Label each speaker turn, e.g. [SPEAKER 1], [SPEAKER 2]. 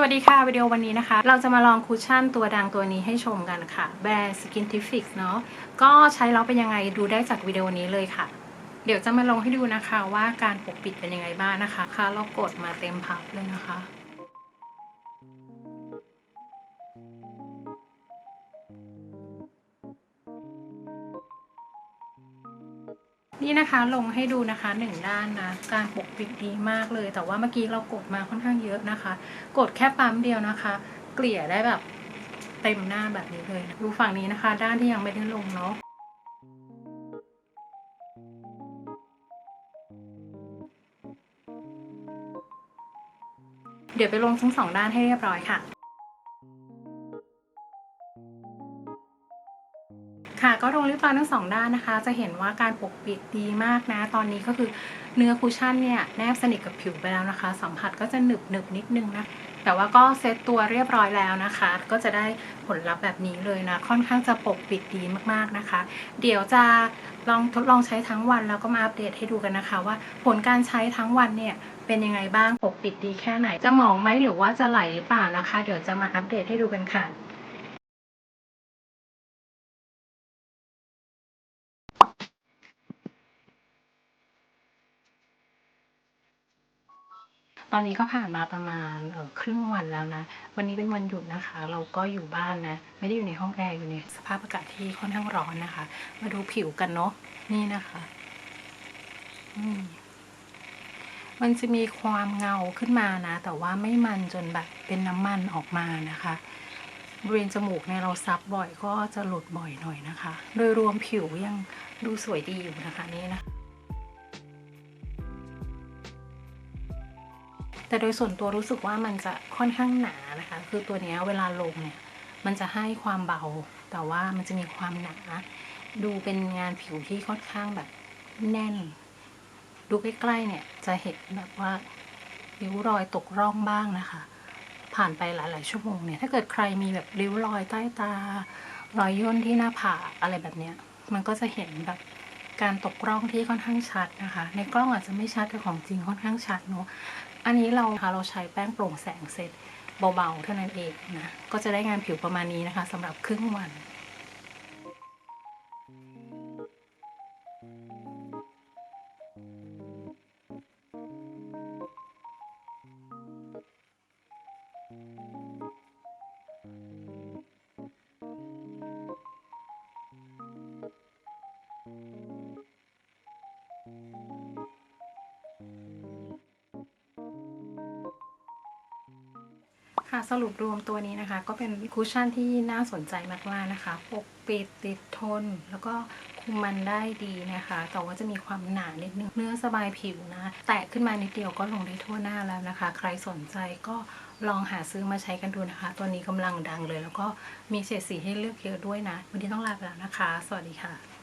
[SPEAKER 1] สวัสดีค่ะ วิดีโอวันนี้นะคะ เราจะมาลองคุชชั่นตัวดังตัวนี้ให้ชมกันค่ะแบรนด์สกินทิฟิกเนาะก็ใช้แล้วเป็นยังไงดูได้จากวิดีโอนี้เลยค่ะ เดี๋ยวจะมาลองให้ดูนะคะว่าการปกปิดเป็นยังไงบ้างนะคะค่ะเรากดมาเต็มพับเลยนะคะ นี่นะคะลงให้ดูนะคะหนึ่งด้านนะการปกปิดดีมากเลย แต่ว่าเมื่อกี้เรากดมาค่อนข้างเยอะนะคะ กดแค่ปั๊มเดียวนะคะ เกลี่ยได้แบบเต็มหน้าแบบนี้เลย ดูฝั่งนี้นะคะ ด้านที่ยังไม่ได้ลงเนาะเดี๋ยวไปลงทั้งสองด้านให้เรียบร้อยค่ะ ค่ะก็ลงรียบร้อยทั้งสองด้านนะคะ จะเห็นว่าการปกปิดดีมากนะ ตอนนี้ก็คือเนื้อคุชชั่นเนี่ยแนบสนิทกับผิวไปแล้วนะคะ สัมผัสก็จะหนึบหนึบนิดนึงนะ แต่ว่าก็เซตตัวเรียบร้อยแล้วนะคะ ก็จะได้ผลลัพธ์แบบนี้เลยนะ ค่อนข้างจะปกปิดดีมากๆนะคะ เดี๋ยวจะลองทดลองใช้ทั้งวันแล้วก็มาอัปเดตให้ดูกันนะคะ ว่าผลการใช้ทั้งวันเนี่ยเป็นยังไงบ้างปกปิดดีแค่ไหนจะหมองไหมหรือว่าจะไหลหรือเปล่านะคะ เดี๋ยวจะมาอัปเดตให้ดูกันค่ะ ตอนนี้ก็ผ่านมาประมาณเครึ่งวันแล้วนะ วันนี้เป็นวันหยุดนะคะ เราก็อยู่บ้านนะ ไม่ได้อยู่ในห้องแอร์อยู่ในสภาพอากาศที่ค่อนข้างร้อนนะคะ มาดูผิวกันเนาะนี่นะคะมมันจะมีความเงาขึ้นมานะ แต่ว่าไม่มันจนแบบเป็นน้ำมันออกมานะคะบริเวณจมูกเนี่ยเราซับบ่อยก็จะหลุดบ่อยหน่อยนะคะ โดยรวมผิวยังดูสวยดีอยู่นะคะนี่นะ แต่โดยส่วนตัวรู้สึกว่ามันจะค่อนข้างหนานะคะ คือตัวนี้เวลาลงเนี่ย มันจะให้ความเบา แต่ว่ามันจะมีความหนา ดูเป็นงานผิวที่ค่อนข้างแบบแน่น ดูใกล้ๆเนี่ยจะเห็นแบบว่าริ้วรอยตกร่องบ้างนะคะ ผ่านไปหลายๆชั่วโมงเนี่ย ถ้าเกิดใครมีแบบริ้วรอยใต้ตา รอยย่นที่หน้าผากอะไรแบบเนี้ย มันก็จะเห็นแบบการตกร่องที่ค่อนข้างชัดนะคะ ในกล้องอาจจะไม่ชัดแต่ของจริงค่อนข้างชัดเนาะ อันนี้เราค่ะเราใช้แป้งโปร่งแสงเสร็จเบาๆ เท่านั้นเองนะ ก็จะได้งานผิวประมาณนี้นะคะสำหรับครึ่งวัน ค่ะสรุปรวมตัวนี้นะคะ ก็เป็นคุชชั่นที่น่าสนใจมากๆนะคะ ปกปิดติดทน แล้วก็คุมมันได้ดีนะคะ แต่ว่าจะมีความหนานิดนึงเนื้อสบายผิวนะ แตะขึ้นมานิดเดียวก็ลงได้ทั่วหน้าแล้วนะคะ ใครสนใจก็ลองหาซื้อมาใช้กันดูนะคะ ตัวนี้กำลังดังเลย แล้วก็มีเฉดสีให้เลือกเยอะด้วยนะ วันนี้ต้องลาไปแล้วนะคะ สวัสดีค่ะ